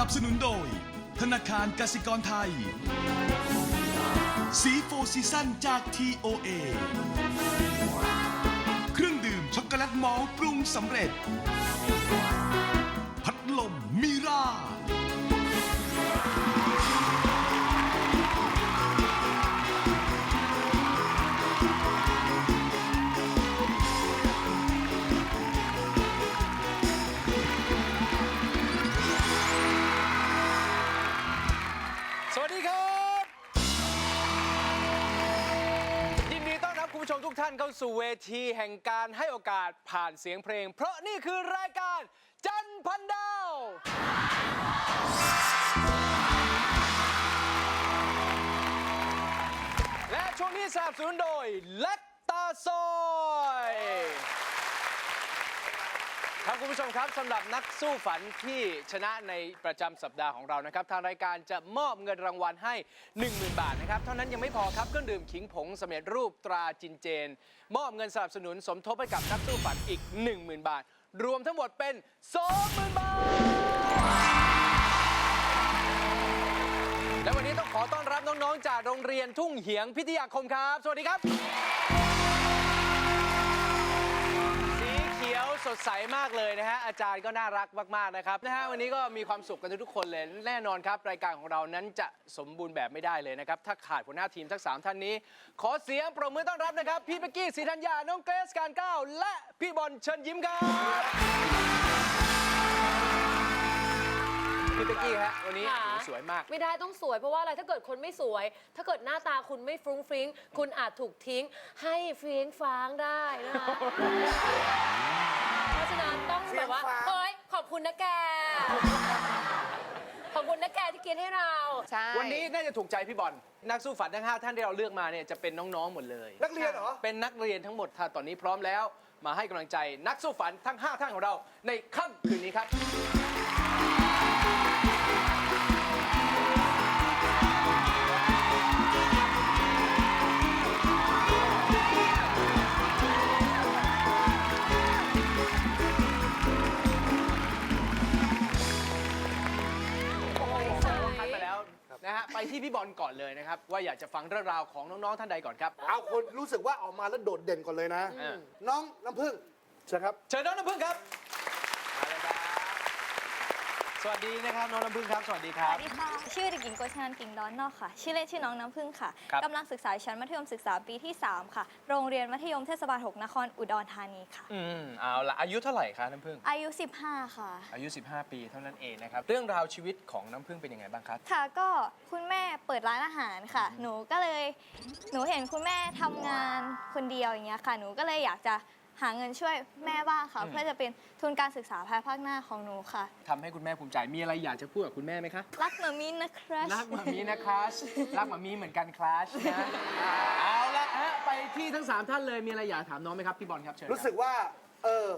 สนับสนุนโดย ธนาคารกสิกรไทย สีโฟซีซั่นจาก TOA เครื่องดื่มช็อกโกแลตมอลต์ปรุงสำเร็จ พัดลมมิรา ทุกท่านเข้าสู่เวทีแห่งการให้โอกาสผ่านเสียงเพลง เพราะนี่คือรายการจันพันดาว และช่วงนี้สนับสนุนโดย เล็กตาซอย ครับคุณผู้ชมครับสำหรับนักสู้ฝันที่ชนะในประจำสัปดาห์ของเรานะครับ ทางรายการจะมอบเงินรางวัลให้ 10,000 บาทนะครับ เท่านั้นยังไม่พอครับเครื่องดื่มขิงผงสำเร็จรูปตราจินเจน มอบเงินสนับสนุนสมทบให้กับนักสู้ฝันอีก 10,000 บาท รวมทั้งหมดเป็น 20,000 บาท และวันนี้ต้องขอต้อนรับน้องๆ จากโรงเรียนทุ่งเหียงพิทยาคมครับ สวัสดีครับ ดใสมากเลยนะฮะอาจารย์ก็น่ารักมากๆนะครับนะฮะวันนี้ก็มีความสุขกันทุกๆคนเลยแน่นอนครับรายการของเรานั้นจะสมบูรณ์แบบไม่ได้เลยนะครับถ้าขาดหัวหน้าทีมทั้ง3ท่านนี้ ขอเสียงปรบมือต้อนรับนะครับ พี่เป๊กกี้ศรีธัญญาน้องเกรซการก้าวและพี่บอลเชิญยิ้มครับพี่เป๊กกี้ฮะวันนี้ค่ะโอ้โหสวยมาก ไม่ได้ต้องสวยเพราะว่าอะไรถ้าเกิดคนไม่สวย ถ้าเกิดหน้าตาคุณไม่ฟรุ้งฟริ้ง คุณอาจถูกทิ้ง ให้เฟียงฟ้างได้นะคะเพราะฉะนั้นต้องแบบว่า เฮ้ย ขอบคุณนะแก ขอบคุณนะแกที่กินให้เรา ใช่วันนี้น่าจะถูกใจพี่บอลนักสู้ฝันทั้ง 5 ท่านที่เราเลือกมาเนี่ยจะเป็นน้องๆหมดเลย นักเรียนเหรอ เป็นนักเรียนทั้งหมดถ้าตอนนี้พร้อมแล้ว มาให้กำลังใจนักสู้ฝันทั้ง 5 ท่านของเราในค่ำคืนนี้ครับ นะฮะไปที่พี่บอลก่อนเลยนะครับ ว่าอยากจะฟังเรื่องราวของน้องๆท่านใดก่อนครับ เอาคนรู้สึกว่าออกมาแล้วโดดเด่นก่อนเลยนะอืมน้องน้ำพึ่งเชิญครับ เชิญน้องน้ำพึ่งครับมาเลยครับ สวัสดีนะครับน้องน้ำพึ่งครับ สวัสดีคสรับ วัสดีค่ะ ชื่อเด็กหญิงโกชนันกิ่งดอนนอกค่ะ ชื่อเล่นชื่อน้องน้ำพึ่งค่ะครับ กำลังศึกษาชั้นมัธยมศึกษาปีที่ 3 ค่ะ โรงเรียนมัธยมเทศบาล 6 นครอุดรธานีค่ะ อืมเอาละอายุเท่าไหร่คะน้ำพึ่งอายุ 15 ค่ะ อายุ 15 ปีเท่านั้นเองนะครับ เรื่องราวชีวิตของน้ำพึ่งเป็นยังไงบ้างครับ ค่ะก็คุณแม่เปิดร้านอาหารค่ะ หนูก็เลยหนูเห็นคุณแม่ทำงานคนเดียวอย่างเงี้ยค่ะ หนูก็เลยอยากจะ หาเงินช่วยแม่บ้างค่ะอืมเพื่อจะเป็นทุนการศึกษาภายภาคหน้าของหนูค่ะ ทำให้คุณแม่ภูมิใจ มีอะไรอยากจะพูดกับคุณแม่ไหมคะ รักหมามินนะครับรักหมามีนะคลาสรักหมามีเหมือนกันคลาสนะ เอาละฮะไปที่ทั้ง 3 ท่านเลย มีอะไรอยากถามน้องไหมครับ พี่บอลครับเชิญคบรู้สึกว่า เออ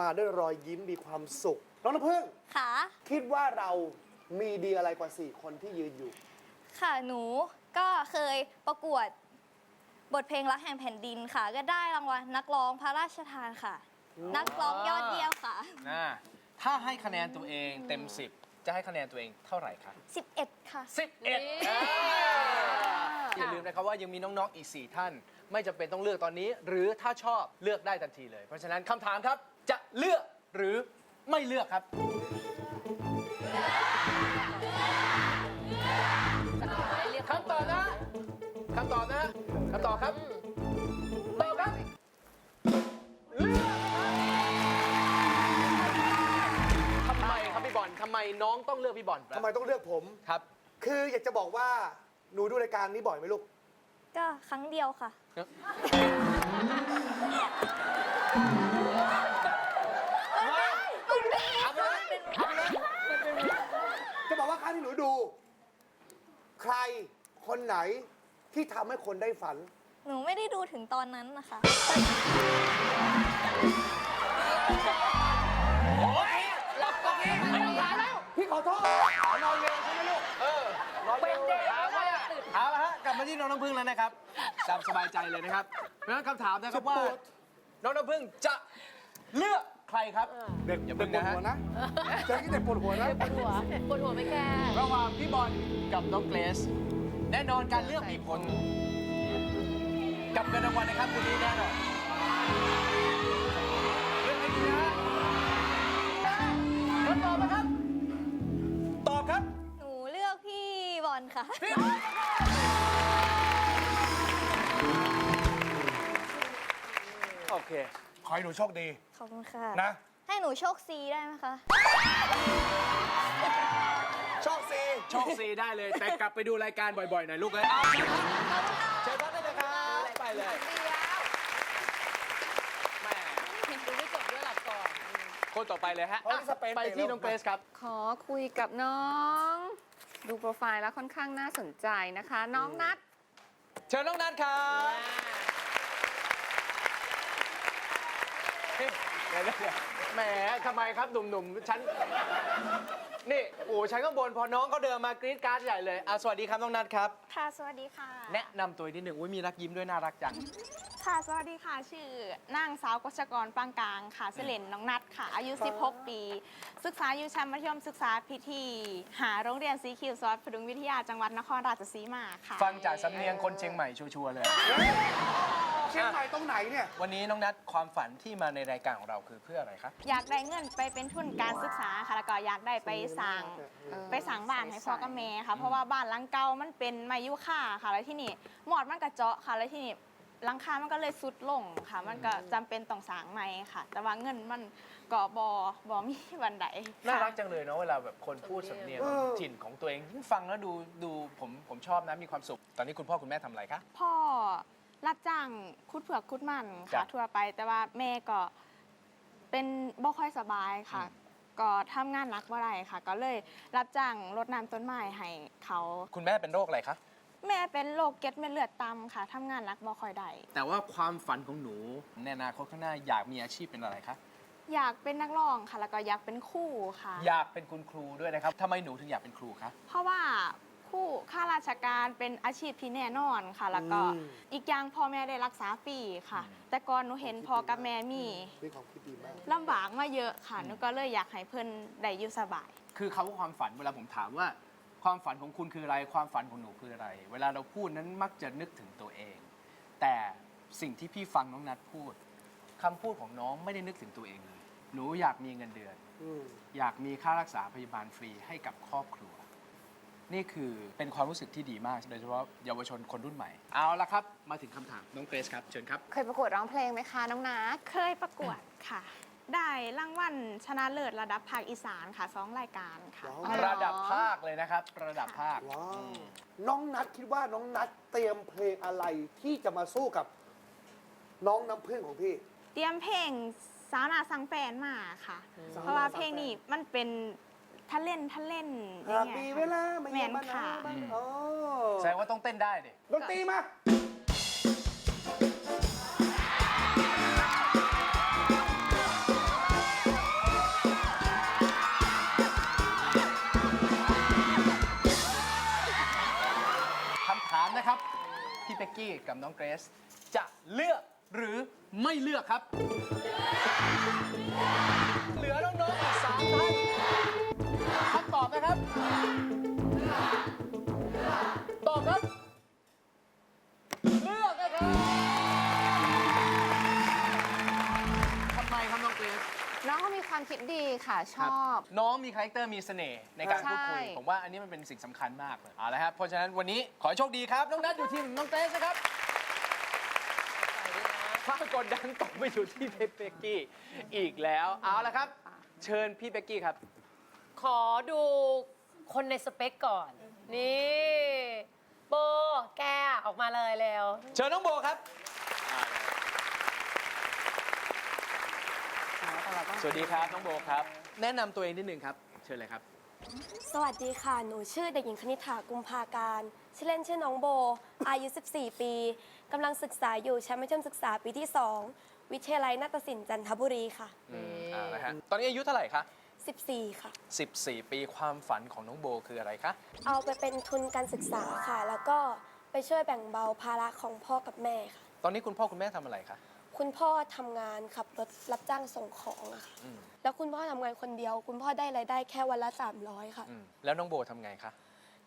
มาด้วยรอยยิ้มมีความสุข น้องน้ำพึ่งค่ะ คิดว่าเรามีดีอะไรกว่า 4 คนที่ยืนอยู่ ค่ะหนูก็เคยประกวด บทเพลงรักแห่งแผ่นดินค่ะ ก็ได้รางวัลนักร้องพระราชทานค่ะ นักร้องยอดเยี่ยมค่ะ นะถ้าให้คะแนนตัวเองเต็ม 10 จะให้คะแนนตัวเองเท่าไหร่คะ11 ค่ะ 11อย่าลืมนะครับว่ายังมีน้องๆอีก 4 ท่าน ไม่จำเป็นต้องเลือกตอนนี้ หรือถ้าชอบเลือกได้ทันทีเลย เพราะฉะนั้นคำถามครับจะเลือกหรือไม่เลือกครับ คำตอบนะ คำตอบนะ คำตอบครับตอบครับเลือกทำไมครับพี่บอลทำไมน้องต้องเลือกพี่บอลทำไมต้องเลือกผม ครับ คืออยากจะบอกว่าหนูดูรายการนี้บ่อยไหมลูก ก็ครั้งเดียวค่ะ จะบอกว่าครั้งที่หนูดู ใครคนไหน ที่ทำให้คนได้ฝัน หนูไม่ได้ดูถึงตอนนั้นนะคะพี่ขอโทษนอนเร็วใช่ไหมลูก เออนอนเร็วเอาละเอาละฮะกลับมาที่น้องน้ำพึ่งแล้วนะครับตามสบายใจเลยนะครับเพราะฉะนั้นคำถามนะครับว่า น้องน้ำพึ่งจะเลือกใครครับ เด็กอย่าเด็เพิ่กงปวดนะหัวฮะนะเจอที่เด็กปวดหัวนะ ปวดหัวปวดหัวไหมแก ระหว่างพี่บอลกับน้องเกรซ แน่นอนการเลือกมีผล กับเงินรางวัลนะครับคุณนี้แน่นอนเลือกให้ดีนะแล้วตอบนะครับ ตอบครับ หนูเลือกพี่บอลค่ะ พี่โอเค ขอให้หนูโชคดี ขอบคุณค่ะ นะ ให้หนูโชคซีได้ไหมคะ โชคซีโชคซีได้เลย แต่กลับไปดูรายการบ่อยๆหน่อยลูกเลยเอาเชิญครับเชิญครับได้เลยครับไปเลยแม่ดูไม่จบด้วยหลับก่อน คนต่อไปเลยฮะเพราะที่สเปนไปที่น้องเกรซครับ ขอคุยกับน้อง ดูโปรไฟล์แล้วค่อนข้างน่าสนใจนะคะ น้องนัทเชิญน้องนัทครับเฮ้ยเดี๋ยวเดี๋ยวเดี๋ยวแหมทำไมครับหนุ่มๆฉัน นี่โอ้ฉันข้างบนพอน้องเขาเดินมากรี๊ดกราร์ดใหญ่เลยอะสวัสดีครับน้องนัทครับ ค่ะ สวัสดีค่ะ แนะนำตัวนิดหนึ่งอุ้ยมีรักยิ้มด้วยน่ารักจัง ค่ะ สวัสดีค่ะ ชื่อนางสาวกชกรปางกลางค่ะเสเลนน้องนัดค่ะ อายุ 16 ปี ศึกษาอยู่ชั้นมัธยมศึกษาพิธี หาโรงเรียนสีคิวซอสพดุงวิทยาจังหวัดนครราชสีมาค่ะ ฟังจากสำเนียงคนเชียงใหม่ชัวร์ๆเลย เชียงใหม่ตรงไหนเนี่ย วันนี้น้องนัทความฝันที่มาในรายการของเราคือเพื่ออะไรครับ อยากได้เงินไปเป็นทุนการศึกษาค่ะแล้วก็อยากได้ไปสั่งไปสั่งบ้านให้พ่อกับแม่ค่ะ เพราะว่าบ้านหลังเก่ามันเป็นไม้ยุค่าค่ะ แล้วที่นี่หมอดมันกระเจาะค่ะ แล้วที่นี่หลังคามันก็เลยสุดลงค่ะ มันก็จำเป็นต้องสร้างใหม่ค่ะ แต่ว่าเงินมันก็บอบอมีวันใดค่ะน่ารักจังเลยเนาะเวลาแบบคนพูดสำเนียงเออ ถิ่นของตัวเองยิ่งฟังแล้วดูดูผมผมชอบนะมีความสุข ตอนนี้คุณพ่อคุณแม่ทำอะไรคะ พ่อ รับจ้างคุดเผือกคุดมันจ้ะค่ะทั่วไป แต่ว่าแม่ก็เป็นบ่ค่อยสบายค่ะก็ทำงานหนักบ่ได้ค่ะ ก็เลยรับจ้างรดน้ำต้นไม้ให้เขา คุณแม่เป็นโรคอะไรคะ แม่เป็นโรคเกล็ดเม็ดเลือดต่ำค่ะทำงานหนักบ่ค่อยได้แต่ว่าความฝันของหนู ในอนาคตข้างหน้าอยากมีอาชีพเป็นอะไรคะ อยากเป็นนักร้องค่ะ แล้วก็อยากเป็นครู่ค่ะ อยากเป็นคุณครูด้วยนะครับทำไมหนูถึงอยากเป็นครูคะ เพราะว่า ครู่ข้าราชการเป็นอาชีพที่แน่นอนค่ะ แล้วก็อืม อีกอย่างพ่อแม่ได้รักษาฟรีค่ะ แต่ก่อนหนูเห็นพ่อกับแม่มีมีความคิดดีมากลำบากมาเยอะค่ะหนูก็เลยอยากให้เพิ่นได้อยู่สบาย คือคำว่าความฝันเวลาผมถามว่า ความฝันของคุณคืออะไร ความฝันของหนูคืออะไร เวลาเราพูดนั้นมักจะนึกถึงตัวเอง แต่สิ่งที่พี่ฟังน้องนัดพูดคำพูดของน้องไม่ได้นึกถึงตัวเองเลย หนูอยากมีเงินเดือน อืมอยากมีค่ารักษาพยาบาลฟรีให้กับครอบครัว นี่คือเป็นความรู้สึกที่ดีมากโดยเฉพาะเยาวชนคนรุ่นใหม่ เอาละครับ มาถึงคำถามน้องเกรซครับเชิญครับ เคยประกวดร้องเพลงไหมคะ น้องนัทเคยประกวดค่ะ ได้รางวัลชนะเลิศระดับภาคอีสานค่ะสองรายการค่ะ ว้าวระดับภาคเลยนะครับ ระดับภาคว้าอืวมน้องนัทคิดว่าน้องนัทเตรียมเพลงอะไรที่จะมาสู้กับ น้องน้ำพึ่งของพี่ เตรียมเพลงสาวนาสังแฟนมาค่ะสาวนาเพราะว่าเพลงนี้มันเป็น ทะเล่นทะเล่นอหาย่ากงมีเงี้ยเวค่ะลามาแมเยี่ยมนบ้านค่ะนาบ้านอ๋อแสดงว่าต้องเต้นได้ดิดนตรีมา คำถามนะครับพี่เป๊กกี้กับน้องเกรซจะเลือกหรือไม่เลือกครับ เหลือน้องๆอีกสามท่าน คำตอบนะครับ ตอบครับ เลือกนะครับทำไมครับน้องเกรซน้องเขามีความคิดดีค่ะชอบ น้องมีคาแรคเตอร์มีเสน่ห์ในการใช่พูดคุยผมว่าอันนี้มันเป็นสิ่งสำคัญมากเลยเอาละครับเพราะฉะนั้นวันนี้ขอให้โชคดีครับ น้องนัทอยู่ทีมน้องเตสนะครับความกดดันตกไปอยู่ที่พี่เป๊กกี้อีกแล้วเอาละครับ เชิญพี่เป๊กกี้ครับ ขอดูคนในสเปคก่อน นี่โบแกออกมาเลยเร็ว เชิญน้องโบครับ สวัสดีครับ น้องโบครับ แนะนำตัวเองนิดนึงครับ เชิญเลยครับ สวัสดีค่ะ หนูชื่อเด็กหญิงคณิษฐากุมภาการ ชื่อเล่นชื่อน้องโบ อายุ 14 ปี กำลังศึกษาอยู่ชั้นมัธยมศึกษาปีที่ 2 วิทยาลัยนาฏศิลป์จันทบุรีค่ะ อืมเอาละฮะตอนนี้อายุเท่าไหร่คะ 14 ค่ะ 14 ปีความฝันของน้องโบคืออะไรคะ เอาไปเป็นทุนการศึกษาค่ะ แล้วก็ไปช่วยแบ่งเบาภาระของพ่อกับแม่ค่ะ ตอนนี้คุณพ่อคุณแม่ทำอะไรคะ คุณพ่อทำงานขับรถรับจ้างส่งของอะค่ะแล้วคุณพ่อทำงานคนเดียว คุณพ่อได้รายได้แค่วันละ 300 ค่ะ อืม แล้วน้องโบทำไงคะ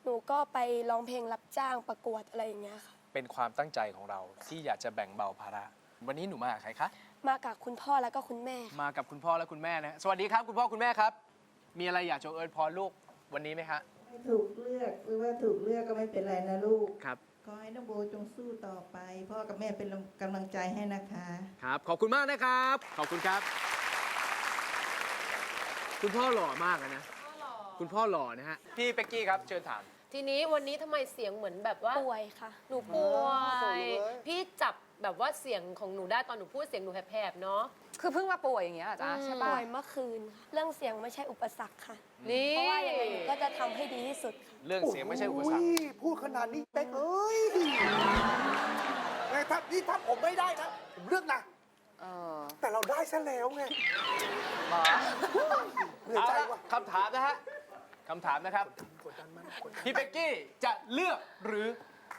หนูก็ไปร้องเพลงรับจ้างประกวดอะไรอย่างเงี้ยค่ะ เป็นความตั้งใจของเราที่อยากจะแบ่งเบาภาระ วันนี้หนูมากับใครคะ มากับคุณพ่อแล้วก็คุณแม่ค่ะมากับคุณพ่อและคุณแม่นะสวัสดีครับคุณพ่อคุณแม่ครับ มีอะไรอยากจะเอิญพรลูกวันนี้ไหมคะไม่ถูกเลือกหรือว่าถูกเลือกก็ไม่เป็นไรนะลูก ครับ ขอให้น้องโบจงสู้ต่อไป พ่อกับแม่เป็นกำลังใจให้นะคะ ครับ ขอบคุณมากนะครับ ขอบคุณครับ คุณพ่อหล่อมากอะนะ คุณพ่อหล่อนะฮะ พี่เป็กกี้ครับเชิญถาม ทีนี้วันนี้ทำไมเสียงเหมือนแบบว่าป่วยค่ะ หนูป่วอ๋อป่วยยเลยพี่จับ แบบว่าเสียงของหนูได้ตอนหนูพูดเสียงหนูแหบๆเนาะ คือเพิ่งมาป่วยอย่างเงี้ยเหรอจ๊ะอืมใช่ป่ป่ะวยเมื่อคืนค่ะเรื่องเสียงไม่ใช่อุปสรรคค่ะ นี่ เพราะว่ายังไงหนูก็จะทำให้ดีที่สุดค่ะ เรื่องเสียงไม่ใช่อุปสรรคโยพูดขนาดนี้เป๊กเอ้ยไงถ้านี่ถ้าผมไม่ได้นะ ผมเลือกนะ เออแต่เราได้ซะแล้วไงเหนื่อยเอาใจละว่ะคำถามนะฮะคำถามนะครับกดดันมันกดดันพี่เป็กกี้จะเลือกหรือ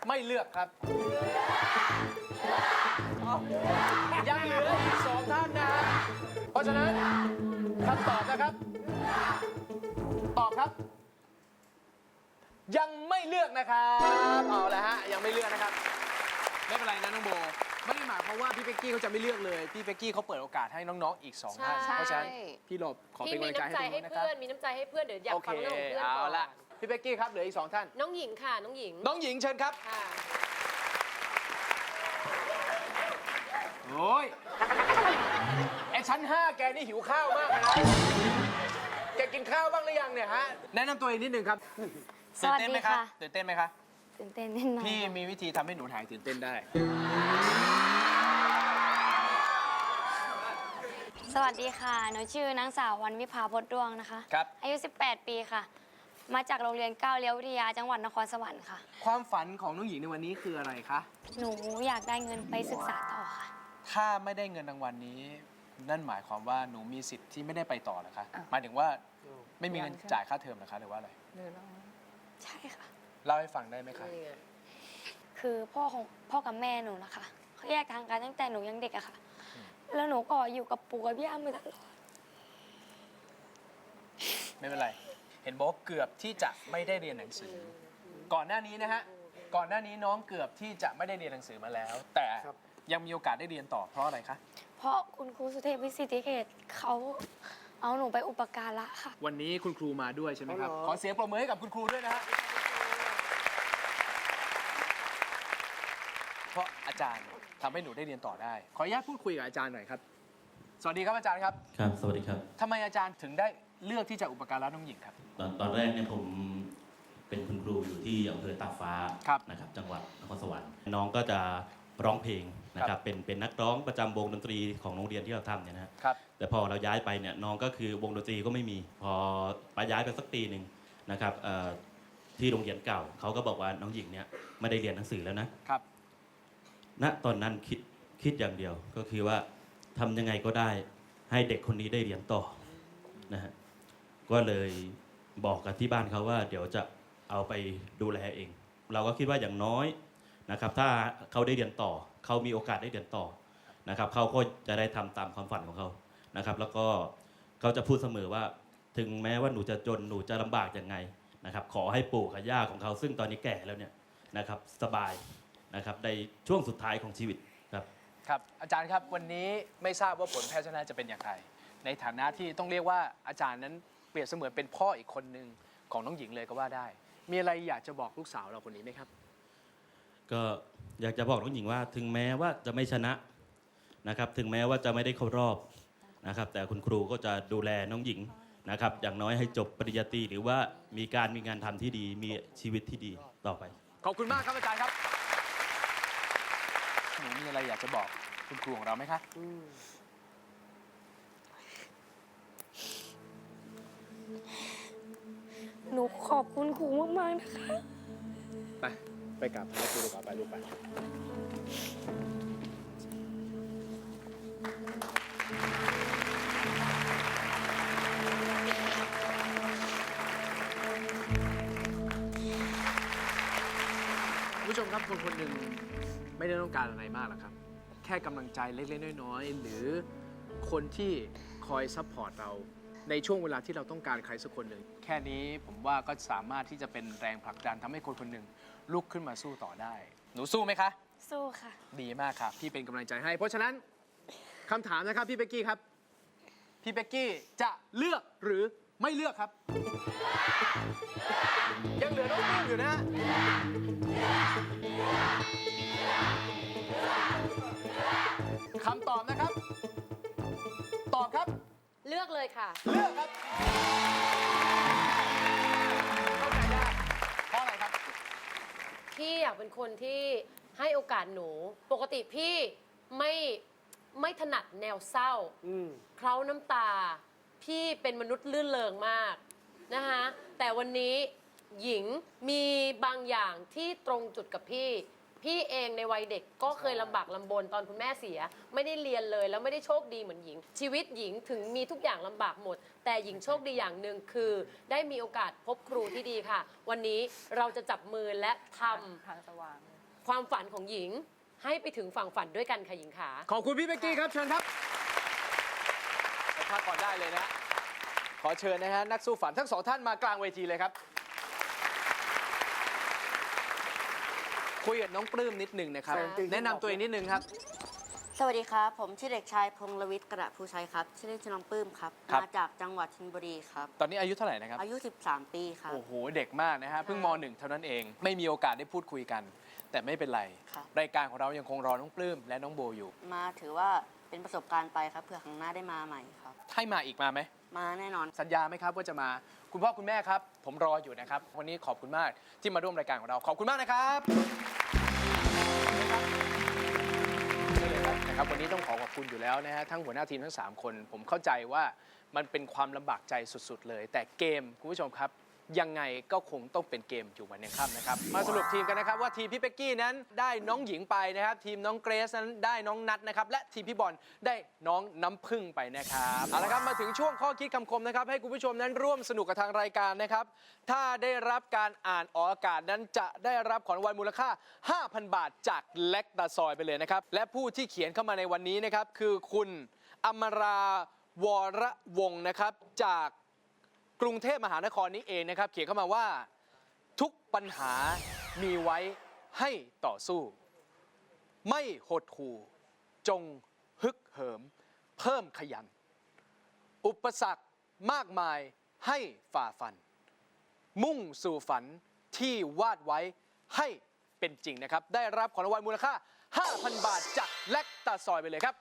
ไม่เลือกครับอ้าว ยังเหลืออีกสองท่านนะฮะเพราะฉะนั้นคำตอบนะครับ ตอบครับ ยังไม่เลือกนะครับเอาละฮะยังไม่เลือกนะครับ ไม่เป็นไรนะน้องโบ ไม่ได้หมายความว่าพี่เป็กกี้เขาจะไม่เลือกเลย พี่เป็กกี้เขาเปิดโอกาสให้น้องๆอีกสองท่านใช่ เพราะฉะนั้นพี่หลบขอพี่เป็นกำมีลังใจน้ำใจให้ให้ตรงนู้นนะครับเพื่อน มีน้ำใจให้เพื่อน เดี๋ยวอยากโอเคฟังเรื่องของเพื่อนเอาก่อนละพี่เป็กกี้ครับเหลืออีกสองท่าน น้องหญิงค่ะ น้องหญิงน้องหญิงเชิญครับ ค่ะ โอ้ยไอ ชั้นห้าแกนี่หิวข้าวมากเลยนะแกกินข้าวบ้างหรือยังเนี่ยฮะ แนะนำตัวเองนิดนึงครับสวัสดีตื่นเต้นไหมครับค่ะตื่นเต้นไหมคะ ตื่นเต้นแน่นอนพี่มีวิธีทำให้หนูหายตื่นเต้นได้ สวัสดีค่ะ หนูชื่อนางสาววันวิภาพจน์ดวงนะคะ ครับ อายุ 18 ปีค่ะ มาจากโรงเรียนก้าวเลี้ยววิทยาจังหวัดนครสวรรค์ค่ะ ความฝันของน้องหญิงในวันนี้คืออะไรคะ หนูอยากได้เงินไปศึกษาต่อค่ะ ถ้าไม่ได้เงินรางวัลนี้ นั่นหมายความว่าหนูมีสิทธิ์ที่ไม่ได้ไปต่อเหรอคะ อะ หมายถึงว่าไม่มีเงินยังใช่จ่ายค่าเทอมเหรอคะหรือว่าอะไร หรือเราใช่ค่ะ เล่าให้ฟังได้ไหมคะ นี่ไง คือพ่อของพ่อกับแม่หนูนะคะเขาแยกทางกันตั้งแต่หนูยังเด็กอะค่ะแล้วหนูก็อยู่กับปู่กับย่ามาตลอดไม่เป็นไร เห็นบอกว่าเกือบที่จะไม่ได้เรียนหนังสือ ก่อนหน้านี้นะฮะ ก่อนหน้านี้น้องเกือบที่จะไม่ได้เรียนหนังสือมาแล้ว แต่ ยังมีโอกาสได้เรียนต่อเพราะอะไรคะ เพราะคุณครูสุเทพวิสิทธิเกตเขาเอาหนูไปอุปการะค่ะ วันนี้คุณครูมาด้วยใช่ไหมครับอ๋อเหรอขอเสียงปรบมือให้กับคุณครูด้วยนะฮะเพราะอาจารย์ทำให้หนูได้เรียนต่อได้ ขออนุญาตพูดคุยกับอาจารย์หน่อยครับ สวัสดีครับอาจารย์ครับครับ สวัสดีครับ ทำไมอาจารย์ถึงได้เลือกที่จะอุปการะน้องหญิงครับ ตอนตอนแรกเนี่ยผมเป็นคุณครูอยู่ที่อำเภอตากฟ้าครับนะครับ จังหวัดนครสวรรค์น้องก็จะ ร้องเพลงนะคครัรับบเป็นเป็นนักร้องประจำวงดนตรีของโรงเรียนที่เราทำเนี่ยนะฮะครับ แต่พอเราย้ายไปเนี่ยน้องก็คือวงดนตรีก็ไม่มี พอไปย้ายไปสักปีหนึ่งนะครับเอ่อที่โรงเรียนเก่าเขาก็บอกว่าน้องหญิงเนี่ยไม่ได้เรียนหนังสือแล้วนะครับ ณตอนนั้นคิดคิดอย่างเดียวก็คือว่าทำยังไงก็ได้ให้เด็กคนนี้ได้เรียนต่อนะฮะก็เลยบอกกับที่บ้านเขาว่า เดี๋ยวจะเอาไปดูแลเอง เราก็คิดว่าอย่างน้อย นะครับถ้าเขาได้เรียนต่อ เขามีโอกาสได้เรียนต่อนะครับเขาก็จะได้ทำตามความฝันของเขานะครับ แล้วก็เขาจะพูดเสมอว่า ถึงแม้ว่าหนูจะจนหนูจะลำบากยังไงนะครับ ขอให้ปู่กับย่าของเขา ซึ่งตอนนี้แก่แล้วเนี่ยนะครับสบายนะครับในช่วงสุดท้ายของชีวิตครับครับอาจารย์ครับวันนี้ไม่ทราบว่าผลแพ้ชนะจะเป็นอย่างไร ในฐานะที่ต้องเรียกว่าอาจารย์นั้นเปรียบเสมือนเป็นพ่ออีกคนหนึ่งของน้องหญิงเลยก็ว่าได้ มีอะไรอยากจะบอกลูกสาวเราคนนี้ไหมครับ ก็อยากจะบอกน้องหญิงว่า ถึงแม้ว่าจะไม่ชนะนะครับ ถึงแม้ว่าจะไม่ได้เข้ารอบนะครับ แต่คุณครูก็จะดูแลน้องหญิงนะครับ อย่างน้อยให้จบปริญญาตรีหรือว่ามีการมีงานทำที่ดีมีชีวิตที่ดีต่อไป ขอบคุณมากครับอาจารย์ครับหนูมีอะไรอยากจะบอกคุณครูของเราไหมคะหนูขอบคุณครูมากๆนะคะไป ไปกับไปครูดีกว่าไปลูกไปผู้ชมครับคนคนหนึ่งไม่ได้ต้องการอะไรมากหรอกครับ แค่ค่กำลังใจเล็กๆน้อยๆหรือคนที่คอยซัพพอร์ตเรา ในช่วงเวลาที่เราต้องการใครสักคนหนึ่ง แค่นี้ผมว่าก็สามารถที่จะเป็นแรงผลักดันทำให้คนคนหนึ่งลุกขึ้นมาสู้ต่อได้ หนูสู้ไหมคะ สู้ค่ะ ดีมากครับพี่เป็นกำลังใจให้ เพราะฉะนั้นคำถามนะครับพี่เป๊กกี้ครับ พี่เป๊กกี้จะเลือกหรือไม่เลือกครับ ยังเหลือน้องปลื้มอยู่นะฮะคำตอบนะครับตอบครับ เลือกเลยค่ะ เลือกครับเข้าใจได้เพราะอะไรครับ พี่อยากเป็นคนที่ให้โอกาสหนู ปกติพี่ไม่ไม่ถนัดแนวเศร้า อืม เคล้าน้ำตา พี่เป็นมนุษย์ลื่นเลงมากนะคะแต่วันนี้หญิงมีบางอย่างที่ตรงจุดกับพี่ พี่เองในวัยเด็กก็เคยลำบากลำบนตอนคุณแม่เสีย ไม่ได้เรียนเลยแล้วไม่ได้โชคดีเหมือนหญิง ชีวิตหญิงถึงมีทุกอย่างลำบากหมด แต่หญิงโชคดีอย่างหนึ่งคือ ได้มีโอกาสพบครูที่ดีค่ะ วันนี้เราจะจับมือและทำทางสว่างความฝันของหญิง ให้ไปถึงฝั่งฝันด้วยกันค่ะหญิงขา ขอบคุณพี่เป๊กกี้ครับเชิญครับ ไปพักก่อนได้เลยนะ ขอเชิญนะฮะนักสู้ฝันทั้งสองท่านมากลางเวทีเลยครับ คุยกับน้องปลื้มนิดหนึ่งนะครับแฟนจริงแนะนำตัวเองนิดนึงครับ สวัสดีครับ ผมชื่อเด็กชายพงษ์ลวิทย์กระภูชัยครับ ชื่อเล่นชื่อน้องปลื้มครับ ครับ มาจากจังหวัดชลบุรีครับ ตอนนี้อายุเท่าไหร่นะครับ อายุ 13 ปีครับ โอ้โห เด็กมากนะฮะ เพิ่งมหนึ่งเท่านั้นเอง ไม่มีโอกาสได้พูดคุยกัน แต่ไม่เป็นไร ครับ รายการของเรายังคงรอน้องปลื้มและน้องโบอยู่ มาถือว่าเป็นประสบการณ์ไปครับเผื่อครั้งหน้าได้มาใหม่ครับ ให้มาอีกมาไหม มาแน่นอน สัญญาไหมครับว่าจะมา คุณพ่อคุณแม่ครับ ผมรออยู่นะครับ วันนี้ขอบคุณมากที่มาร่วมรายการของเรา ขอบคุณมากนะครับ เชิญเลยครับนะครับวันนี้ต้องขอขอบคุณอยู่แล้วนะฮะทั้งหัวหน้าทีมทั้ง 3 คน ผมเข้าใจว่ามันเป็นความลำบากใจสุด ๆ เลย แต่เกมคุณผู้ชมครับ ยังไงก็คงต้องเป็นเกมอยู่วันยังค่ำนะครับ มาสรุปทีมกันนะครับว่าทีมพี่เป๊กกี้นั้นได้น้องหญิงไปนะครับ ทีมน้องเกรซนั้นได้น้องนัทนะครับ และทีมพี่บอลได้น้องน้ำพึ่งไปนะครับเอาละครับมาถึงช่วงข้อคิดคำคมนะครับ ให้คุณผู้ชมนั้นร่วมสนุกกับทางรายการนะครับ ถ้าได้รับการอ่านออกอากาศนั้นจะได้รับของรางวัลมูลค่า 5,000 บาทจากเล็กตาซอยไปเลยนะครับและผู้ที่เขียนเข้ามาในวันนี้นะครับคือคุณอมราวรวงศ์นะครับจาก กรุงเทพมหานครนี้เองนะครับ เขียนเข้ามาว่า ทุกปัญหามีไว้ให้ต่อสู้ ไม่หดหู่ จงฮึกเหิม เพิ่มขยัน อุปสรรคมากมายให้ฝ่าฟัน มุ่งสู่ฝันที่วาดไว้ให้เป็นจริงนะครับ ได้รับของรางวัลมูลค่า 5,000 บาทจากแลกตาซอยไปเลยครับ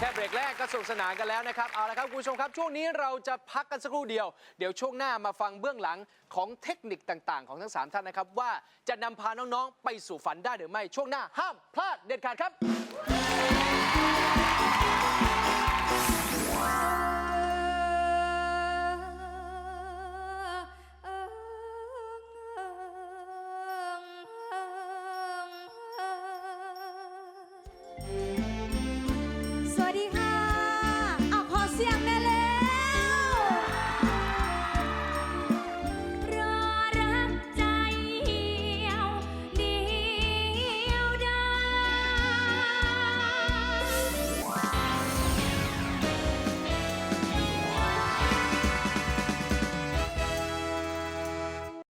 แค่เบรกแรกก็สนุกสนานกันแล้วนะครับ เอาละครับคุณผู้ชมครับ ช่วงนี้เราจะพักกันสักครู่เดียว เดี๋ยวช่วงหน้ามาฟังเบื้องหลังของเทคนิคต่างๆ ของทั้ง 3 ท่านนะครับ ว่าจะนำพาน้องๆ ไปสู่ฝันได้หรือไม่ ช่วงหน้าห้ามพลาดเด็ดขาดครับ